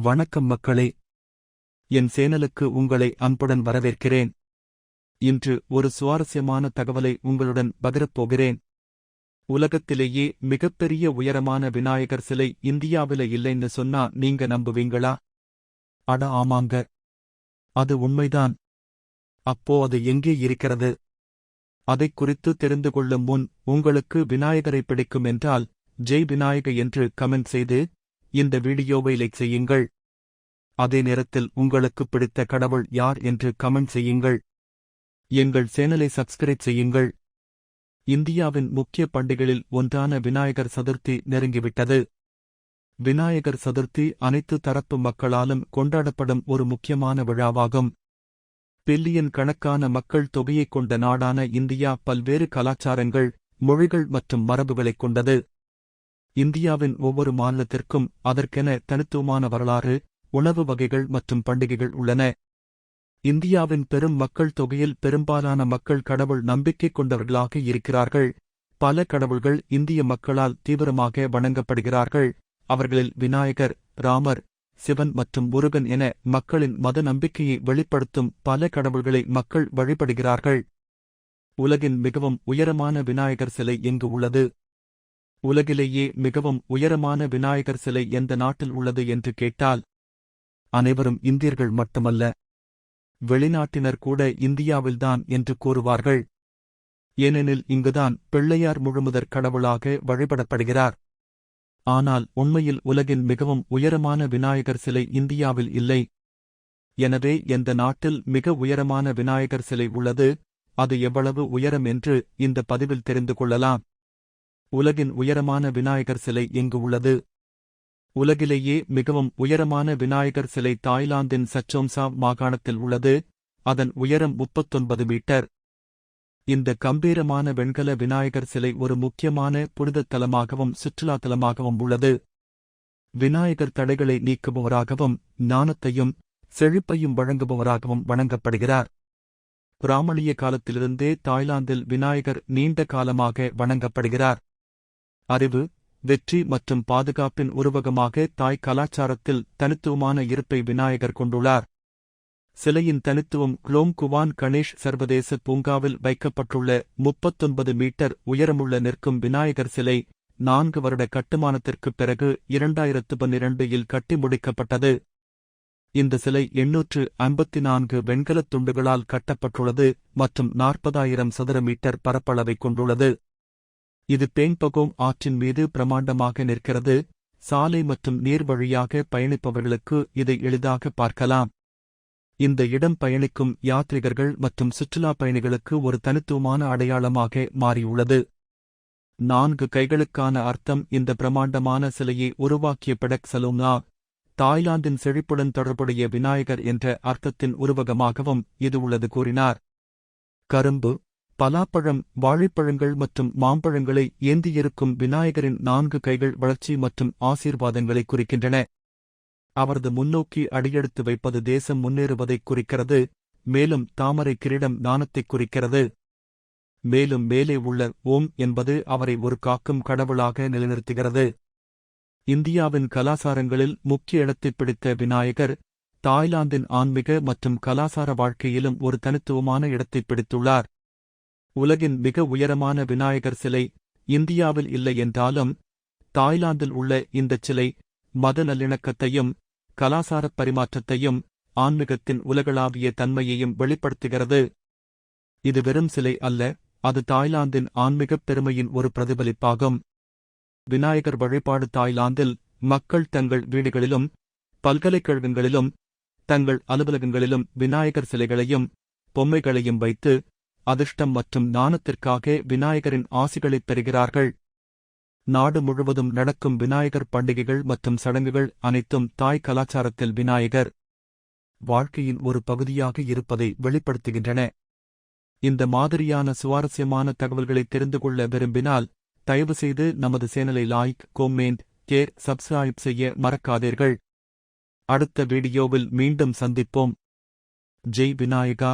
வணக்கம் மக்களே. என் சேனலுக்கு உங்களை அன்புடன் வரவேற்கிறேன். இன்று ஒரு சுவாரஸ்யமான தகவலை உங்களுடன் பகிரப் போகிறேன். உலகத்திலேயே மிகப்பெரிய உயரமான விநாயகர் சிலை இந்தியாவில இல்லைன்னு சொன்னா நீங்க நம்புவீங்களா? அட ஆமாங்க. அது உண்மைதான். அப்போ அது எங்கே இருக்கிறது? அதைக் குறித்து தெரிந்து கொள்ளும் முன் உங்களுக்கு விநாயகரை பிடிக்கும் என்றால் ஜெய் விநாயக என்று கமெண்ட் செய்து இந்த வீடியோவை லைக் செய்யுங்கள். அதே நேரத்தில் உங்களுக்கு பிடித்த கடவுள் யார் என்று கமெண்ட் செய்யுங்கள். எங்கள் சேனலை சப்ஸ்கிரைப் செய்யுங்கள். இந்தியாவின் முக்கிய பண்டிகைகளில் ஒன்றான விநாயகர் சதுர்த்தி நெருங்கிவிட்டது. விநாயகர் சதுர்த்தி அனைத்து தரப்பு மக்களாலும் கொண்டாடப்படும் ஒரு முக்கியமான விழாவாகும். பில்லியன் கணக்கான மக்கள் தொகையைக் கொண்ட நாடான இந்தியா பல்வேறு கலாச்சாரங்கள் மொழிகள் மற்றும் மரபுகளைக் கொண்டது. இந்தியாவின் ஒவ்வொரு மாநிலத்திற்கும் அதற்கென தனித்துவமான வரலாறு உணவு வகைகள் மற்றும் பண்டிகைகள் உள்ளன. இந்தியாவின் பெரும் மக்கள் தொகையில் பெரும்பாலான மக்கள் கடவுள் நம்பிக்கை கொண்டவர்களாக இருக்கிறார்கள். பல கடவுள்கள் இந்திய மக்களால் தீவிரமாக வணங்கப்படுகிறார்கள். அவர்களில் விநாயகர் ராமர் சிவன் மற்றும் முருகன் என மக்களின் மத நம்பிக்கையை வெளிப்படுத்தும் பல கடவுள்களை மக்கள் வழிபடுகிறார்கள். உலகின் மிகவும் உயரமான விநாயகர் சிலை எங்கு உள்ளது? உலகிலேயே மிகவும் உயரமான விநாயகர் சிலை எந்த நாட்டில் உள்ளது என்று கேட்டால் அனைவரும் இந்தியர்கள் மட்டுமல்ல வெளிநாட்டினர் கூட இந்தியாவில்தான் என்று கூறுவார்கள். ஏனெனில் இங்குதான் பிள்ளையார் முழுமுதற் கடவுளாக வழிபடப்படுகிறார். ஆனால் உண்மையில் உலகின் மிகவும் உயரமான விநாயகர் சிலை இந்தியாவில் இல்லை. எனவே எந்த நாட்டில் மிக உயரமான விநாயகர் சிலை உள்ளது அது எவ்வளவு உயரம் என்று இந்த பதிவில் தெரிந்து கொள்ளலாம். உலகின் உயரமான விநாயகர் சிலை எங்கு உள்ளது? உலகிலேயே மிகவும் உயரமான விநாயகர் சிலை தாய்லாந்தின் சச்சோம்சா மாகாணத்தில் உள்ளது. அதன் உயரம் முப்பத்தொன்பது மீட்டர். இந்த கம்பீரமான வெண்கல விநாயகர் சிலை ஒரு முக்கியமான புனிதத் தலமாகவும் சுற்றுலா தலமாகவும் உள்ளது. விநாயகர் தடைகளை நீக்குபவராகவும் ஞானத்தையும் செழிப்பையும் வழங்குபவராகவும் வணங்கப்படுகிறார். பிராமணிய காலத்திலிருந்தே தாய்லாந்தில் விநாயகர் நீண்ட காலமாக வணங்கப்படுகிறார். அறிவு வெற்றி மற்றும் பாதுகாப்பின் உருவகமாக தாய் கலாச்சாரத்தில் தனித்துவமான இருப்பை விநாயகர் கொண்டுள்ளார். சிலையின் தனித்துவம் குளோம் குவான் கணேஷ் சர்வதேச பூங்காவில் வைக்கப்பட்டுள்ள முப்பத்தொன்பது மீட்டர் உயரமுள்ள நிற்கும் விநாயகர் சிலை நான்கு வருட கட்டுமானத்திற்குப் பிறகு இரண்டாயிரத்து பன்னிரண்டில் கட்டி முடிக்கப்பட்டது. இந்த சிலை எண்ணூற்று ஐம்பத்தி நான்கு வெண்கலத் துண்டுகளால் கட்டப்பட்டுள்ளது மற்றும் நாற்பதாயிரம் சதுர மீட்டர் பரப்பளவை கொண்டுள்ளது. இது பேங்பகோங் ஆற்றின் மீது பிரமாண்டமாக நிற்கிறது. சாலை மற்றும் நீர் வழியாக பயணிப்பவர்களுக்கு இதை எளிதாக பார்க்கலாம். இந்த இடம் பயணிக்கும் யாத்ரிகர்கள் மற்றும் சுற்றுலா பயணிகளுக்கு ஒரு தனித்துவமான அடையாளமாக மாறியுள்ளது. நான்கு கைகளுக்கான அர்த்தம் இந்த பிரமாண்டமான சிலையை உருவாக்கிய பெடக் சலூனா தாய்லாந்தின் செழிப்புடன் தொடர்புடைய விநாயகர் என்ற அர்த்தத்தின் உருவகமாகவும் இது உள்ளது கூறினார். கரும்பு பலாப்பழம் வாழைப்பழங்கள் மற்றும் மாம்பழங்களை ஏந்தியிருக்கும் விநாயகரின் நான்கு கைகள் வளர்ச்சி மற்றும் ஆசீர்வாதங்களை குறிக்கின்றன. அவரது முன்னோக்கி அடியெடுத்து வைப்பது தேசம் முன்னேறுவதைக் குறிக்கிறது மேலும் தாமரை கிரீடம் நாணத்தைக் குறிக்கிறது. மேலும் மேலே உள்ள ஓம் என்பது அவரை ஒரு காக்கும் கடவுளாக நிலைநிறுத்துகிறது. இந்தியாவின் கலாசாரங்களில் முக்கிய இடத்தைப் பிடித்த விநாயகர் தாய்லாந்தின் ஆன்மீக மற்றும் கலாசார வாழ்க்கையிலும் ஒரு தனித்துவமான இடத்தைப் பிடித்துள்ளார். உலகின் மிக உயரமான விநாயகர் சிலை இந்தியாவில் இல்லை என்றாலும் தாய்லாந்தில் உள்ள இந்தச் சிலை மத நல்லிணக்கத்தையும் கலாசாரப் பரிமாற்றத்தையும் ஆன்மீகத்தின் உலகளாவிய தன்மையையும் வெளிப்படுத்துகிறது. இது வெறும் சிலை அல்ல அது தாய்லாந்தின் ஆன்மீகப் பெருமையின் ஒரு பிரதிபலிப்பாகும். விநாயகர் வழிபாடு தாய்லாந்தில் மக்கள் தங்கள் வீடுகளிலும் பல்கலைக்கழகங்களிலும் தங்கள் அலுவலகங்களிலும் விநாயகர் சிலைகளையும் பொம்மைகளையும் வைத்து அதிர்ஷ்டம் மற்றும் ஞானத்திற்காக விநாயகரின் ஆசிகளைப் பெறுகிறார்கள். நாடு முழுவதும் நடக்கும் விநாயகர் பண்டிகைகள் மற்றும் சடங்குகள் அனைத்தும் தாய் கலாச்சாரத்தில் விநாயகர் வாழ்க்கையின் ஒரு பகுதியாக இருப்பதை வெளிப்படுத்துகின்றன. இந்த மாதிரியான சுவாரஸ்யமான தகவல்களை தெரிந்து கொள்ள விரும்பினால் தயவுசெய்து நமது சேனலை லாய்க் கொமெண்ட் கேர் சப்ஸ்கிரைப் செய்ய மறக்காதீர்கள். அடுத்த வீடியோவில் மீண்டும் சந்திப்போம். ஜெய் விநாயகா.